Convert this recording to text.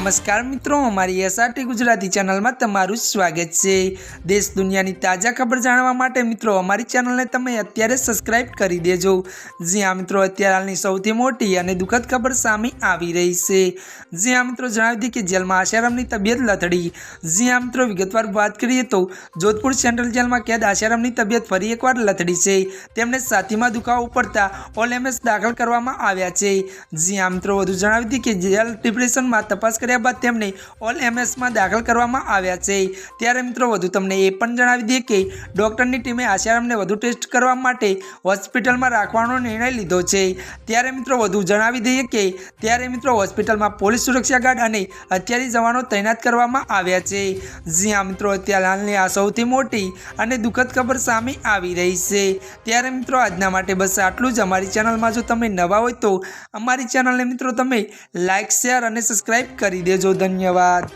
નમસ્કાર મિત્રો, અમારી એસઆરટી ગુજરાતી ચેનલમાં તમારું સ્વાગત છે. દેશ દુનિયાની તાજા ખબર જાણવા માટે મિત્રો, અમારી ચેનલને તમે અત્યારે સબસ્ક્રાઇબ કરી દેજો. જ્યાં મિત્રો, અત્યારે હાલની સૌથી મોટી અને દુઃખદ ખબર સામે આવી રહી છે. જ્યાં મિત્રો, જણાવી હતી કે જેલમાં આશારામની તબિયત લથડી. જ્યાં મિત્રો, વિગતવાર વાત કરીએ તો, જોધપુર સેન્ટ્રલ જેલમાં કેદ આશારામની તબિયત ફરી એકવાર લથડી છે. તેમને સાથીમાં દુખાવો પડતા ઓલ એમએસ દાખલ કરવામાં આવ્યા છે. જ્યાં મિત્રો, વધુ જણાવી હતી કે જેલ ડિપ્રેશનમાં તપાસ કર્યા બાદ તેમને ઓલ એમએસમાં દાખલ કરવામાં આવ્યા છે. ત્યારે મિત્રો વધુ તમને એ પણ જણાવી દઈએ કે ડૉક્ટરની ટીમે આશારામને વધુ ટેસ્ટ કરવા માટે હોસ્પિટલમાં રાખવાનો નિર્ણય લીધો છે. ત્યારે મિત્રો વધુ જણાવી દઈએ કે ત્યારે મિત્રો હોસ્પિટલમાં પોલીસ સુરક્ષા ગાર્ડ અને હથિયારી જવાનો તૈનાત કરવામાં આવ્યા છે. જ્યાં મિત્રો, અત્યારે હાલની આ સૌથી મોટી અને દુઃખદ ખબર સામે આવી રહી છે. ત્યારે મિત્રો આજના માટે બસ આટલું જ. અમારી ચેનલમાં જો તમે નવા હોય તો અમારી ચેનલને મિત્રો તમે લાઇક શેર અને સબસ્ક્રાઈબ કરી દેજો ધન્યવાદ.